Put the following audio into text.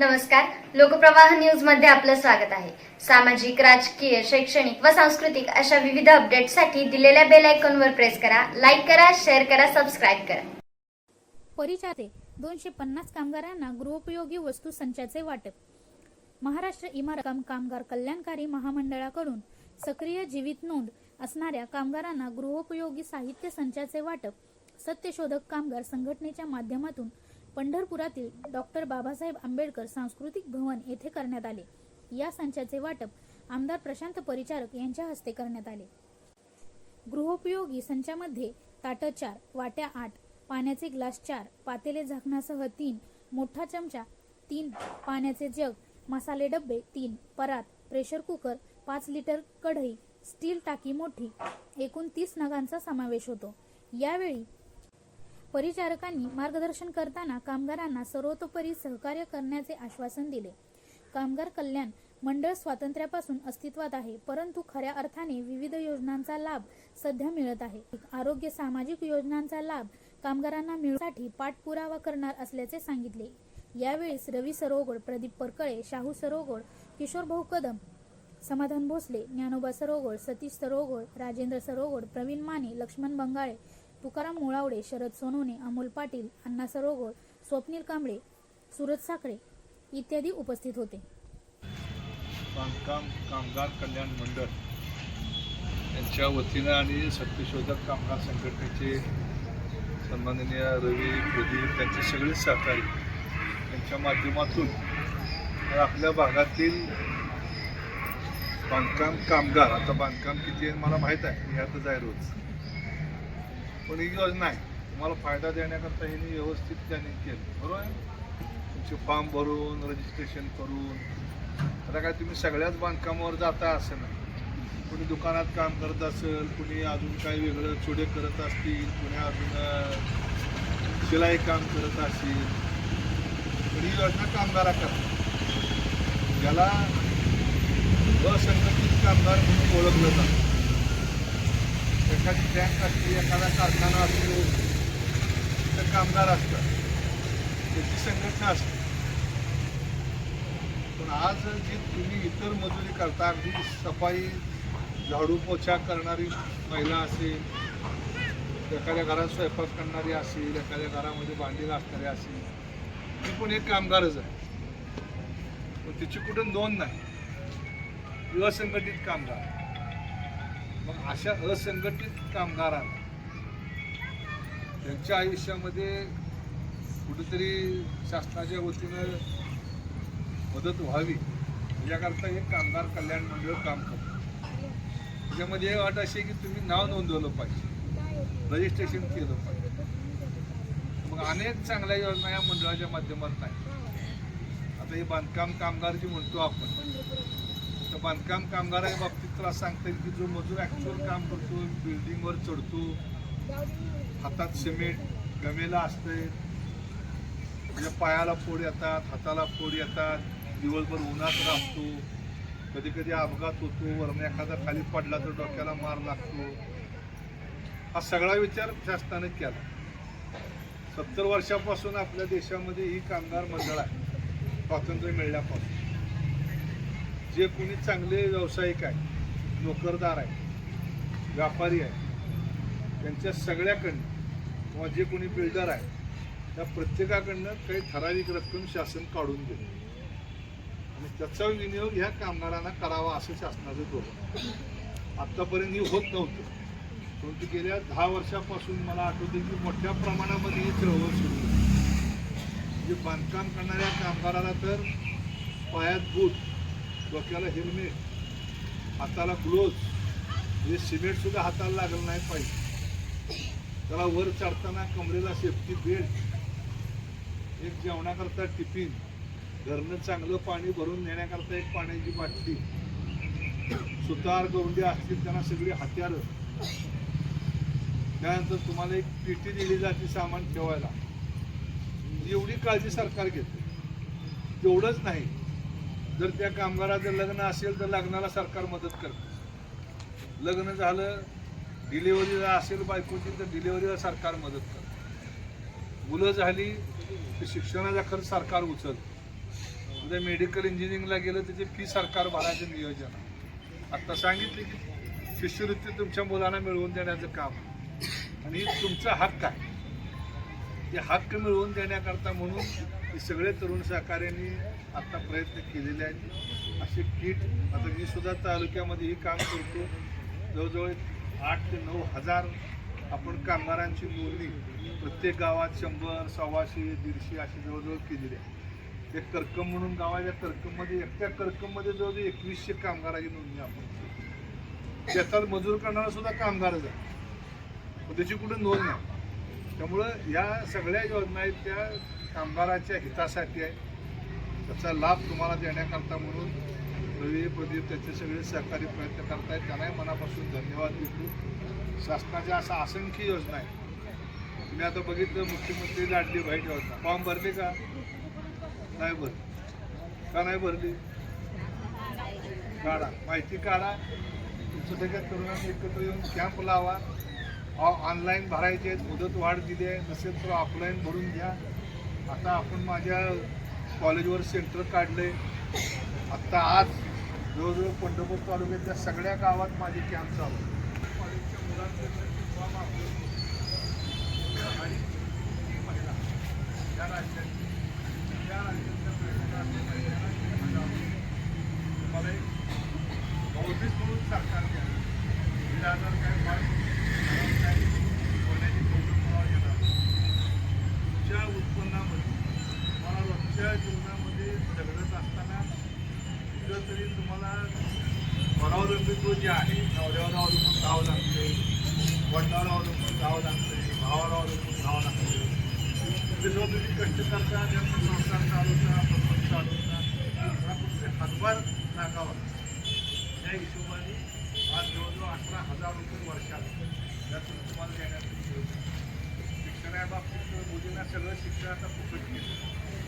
नमस्कार. लोकप्रवाह न्यूजमध्ये आपलं स्वागत आहे. सामाजिक राजकीय शैक्षणिक व सांस्कृतिक अशा विविध अपडेटसाठी दिलेल्या बेल आयकॉनवर प्रेस करा लाईक करा शेअर करा सबस्क्राईब करा. परिचारे दोनशे पन्नास कामगारांना गृहोपयोगी वस्तू संचाचे वाटप. महाराष्ट्र इमारत कामगार कल्याणकारी महामंडळाकडून सक्रिय जीवित नोंद असणाऱ्या कामगारांना गृहोपयोगी साहित्य संचाचे वाटप. सत्यशोधक कामगार संघटनेच्या माध्यमातून पंढरपुरातील डॉक्टर बाबासाहेब आंबेडकर सांस्कृतिक भवन येथे करण्यात आले. या संचाचे वाटप आमदार प्रशांत परिचारक यांच्या हस्ते करण्यात आले. गृहोपयोगी संचामध्ये ताटं चार वाट्या आठ पाण्याचे ग्लास चार पातेले झाकणासह तीन मोठा चमचा तीन पाण्याचे जग मसाले डब्बे तीन परात प्रेशर कुकर पाच लिटर कढई स्टील टाकी मोठी एकूण तीस नगांचा समावेश होतो. यावेळी परिचारकांनी मार्गदर्शन करताना कामगारांना सर्वतोपरी सहकार्य करण्याचे आश्वासन दिले. कामगार कल्याण मंडळ स्वातंत्र्यापासून अस्तित्वात आहे परंतु खऱ्या अर्थाने विविध योजनांचा लाभ सध्या मिळत आहे. आरोग्य सामाजिक योजनांचा लाभ कामगारांना मिळण्यासाठी पाठपुरावा करणार असल्याचे सांगितले. यावेळी रवी सरोगड प्रदीप परकळे शाहू सरोगड किशोर भाऊ कदम समाधान भोसले ज्ञानोबा सरोगड सतीश सरोगड राजेंद्र सरोगड प्रवीण माने लक्ष्मण बंगाळे तुकाराम मुळावडे शरद सोनवणे अमोल पाटील अण्णा सरोगोळ स्वप्नील कांबळे सुरज साखरे इत्यादी उपस्थित होते. बांधकाम कामगार कल्याण मंडळ यांच्या वतीनं आणि सत्यशोधक कामगार संघटनेचे सन्माननीय रवी प्रदीप त्यांचे सगळे सहकारी यांच्या माध्यमातून आपल्या भागातील बांधकाम कामगार आता बांधकाम किती आहे मला माहीत आहे मी आता आहे रोज पण ही योजना आहे तुम्हाला फायदा देण्याकरता ह्यांनी व्यवस्थित त्यांनी केलं. बरोबर आहे? तुमचे फॉर्म भरून रजिस्ट्रेशन करून. आता काय तुम्ही सगळ्याच बांधकामावर जाता असं नाही. कुणी दुकानात काम करत असेल कुणी अजून काही वेगळं चुडे करत असतील कुणी अजून शिलाई काम करत असतील. ही योजना कामगाराकरता ज्याला असंघटित कामगार म्हणून ओळखलं जातं. एखादी बँक असते एखादा कारखाना असतो तर कामगार असतात त्याची संघटना असते. पण आज जी तुम्ही इतर मजुरी करता अगदी सफाई झाडू पोछा करणारी महिला असेल एखाद्या घरात स्वयंपाक करणारी असेल एखाद्या घरामध्ये भांडी घासणारी असेल ती पण एक कामगारच आहे. पण तिची कुठून दोन नाही. असंघटित कामगार. मग अशा असंघटित कामगारांना त्यांच्या आयुष्यामध्ये कुठेतरी शासनाच्या वतीनं मदत व्हावी याकरता हे कामगार कल्याण मंडळ काम करतं. त्याच्यामध्ये एक अट अशी आहे की तुम्ही नाव नोंदवलं पाहिजे रजिस्ट्रेशन केलं पाहिजे. मग अनेक चांगल्या योजना या मंडळाच्या माध्यमातून आहेत. आता हे बांधकाम कामगार जे म्हणतो आपण बांधकाम कामगाराच्या बाबतीत तुला सांगता येईल की जो मजूर ॲक्च्युअल काम करतो बिल्डिंगवर चढतो हातात सिमेंट गमेला असते म्हणजे पायाला फोड येतात हाताला फोड येतात दिवसभर उन्हात राहतो. कधी कधी अपघात होतो वरून एखादा खाली पडला तर डोक्याला मार लागतो. हा सगळा विचार शासनाने केला. सत्तर वर्षापासून आपल्या देशामध्ये ही कामगार मंडळ आहे. स्वातंत्र्य मिळण्यापासून. जे कोणी चांगले व्यावसायिक आहे नोकरदार आहे व्यापारी आहे त्यांच्या सगळ्याकडनं किंवा जे कोणी बिल्डर आहे त्या प्रत्येकाकडनं काही ठराविक रक्कम शासन काढून देते आणि त्याचा विनियोग ह्या कामगारांना करावा असं शासनाचं धोरण आत्तापर्यंत ही होत नव्हतं. परंतु गेल्या दहा वर्षापासून मला आठवते की मोठ्या प्रमाणामध्ये ही चळवळ सुरू म्हणजे बांधकाम करणाऱ्या कामगाराला तर पायात बूट डोक्याला हेल्मेट हाताला ग्लोव्ज म्हणजे सिमेंटसुद्धा हाताला लागलं नाही पाहिजे. त्याला वर चढताना कमरेला सेफ्टी बेल्ट एक जेवणाकरता टिफिन घरनं चांगलं पाणी भरून नेण्याकरता एक पाण्याची बाटली सुतार गवंडी असतील त्यांना सगळी हत्यारं. त्यानंतर तुम्हाला एक पेटी दिली जाते सामान ठेवायला. एवढी काळजी सरकार घेते. तेवढंच नाही. जर त्या कामगाराचं लग्न असेल तर लग्नाला सरकार मदत करतं. लग्न झालं डिलेवरीला असेल बायकोची तर डिलिव्हरीला सरकार मदत करतं. मुलं झाली तर शिक्षणाचा खर्च सरकार उचलतं. उद्या मेडिकल इंजिनिअरिंगला गेलं त्याची फी सरकार भरायचं नियोजन. आत्ता आता सांगितले की शिष्यवृत्ती तुमच्या मुलांना मिळवून देण्याचं काम. आणि तुमचा हक्क आहे. ते हक्क मिळवून देण्याकरता म्हणून सगळे तरुण सहकार्यांनी आता प्रयत्न केलेले आहेत. असे किट आता मी सुद्धा तालुक्यामध्ये हे काम करतो. जवळजवळ आठ ते नऊ हजार आपण कामगारांची नोंदणी प्रत्येक गावात शंभर सव्वाशे दीडशे अशी जवळजवळ केलेली आहे. एक कर्कम म्हणून गावाच्या कर्कममध्ये त्या एकट्या कर्कममध्ये जवळजवळ एकवीसशे कामगाराची नोंदणी आपण शेतात मजूर करणारा सुद्धा कामगारच आहे. पण त्याची कुठे नोंद नाही. त्यामुळं या सगळ्या योजना आहेत त्या कामगाराच्या हितासाठी आहे. त्याचा लाभ तुम्हाला देण्याकरता म्हणून रवी प्रदीप त्याचे सगळे सहकारी प्रयत्न करत आहेत त्यांनाही मनापासून धन्यवाद देतो. शासनाच्या अशा असंख्य योजना आहेत. तुम्ही आता बघितलं मुख्यमंत्री लाडली भाई योजना. फॉर्म भरले का? नाही भरली. का नाही भरली? काढा. माहिती काढा. तुमचं सगळ्या तरुणांनी एकत्र येऊन कॅम्प लावा. ऑनलाईन भरायचे आहेत. मुदत वाढ दिली आहे. नसेल तर ऑफलाईन भरून घ्या. आता आपण माझ्या कॉलेजवर सेंटर काढले. आत्ता आज जवळजवळ पंढरपूर तालुक्यातल्या सगळ्या गावात माझे कॅम्प चालू कॉलेजच्या मुलांचे आणि महिला या राज्याची या राज्याच्या प्रेरणादार महिलांना तुम्हाला एक बौद्धिक म्हणून सरकार द्या दीड हजार काय फार काही सोन्याची कौतुक करावं येणार तुमच्या उत्पन्नामध्ये तुमच्या जीवनामध्ये झगडत असताना कुठं तरी तुम्हाला परावलंबित्व जे आहे नवऱ्यावर अवलंबून राहावं लागते वडिलावर अवलंबून राहावं लागते भावावर अवलंबून राहावं लागते म्हणजे जो तुम्ही कष्ट करता त्यांचा संसार चालवता प्रपंच चालवता तुम्हाला कुठे हातभार त्या हिशोबाने आज जवळजवळ अठरा हजार रुपये वर्षात त्यातून तुम्हाला देण्यात शिक्षणाबाबतीत मुलींना सगळं शिक्षण आता फुकट केलं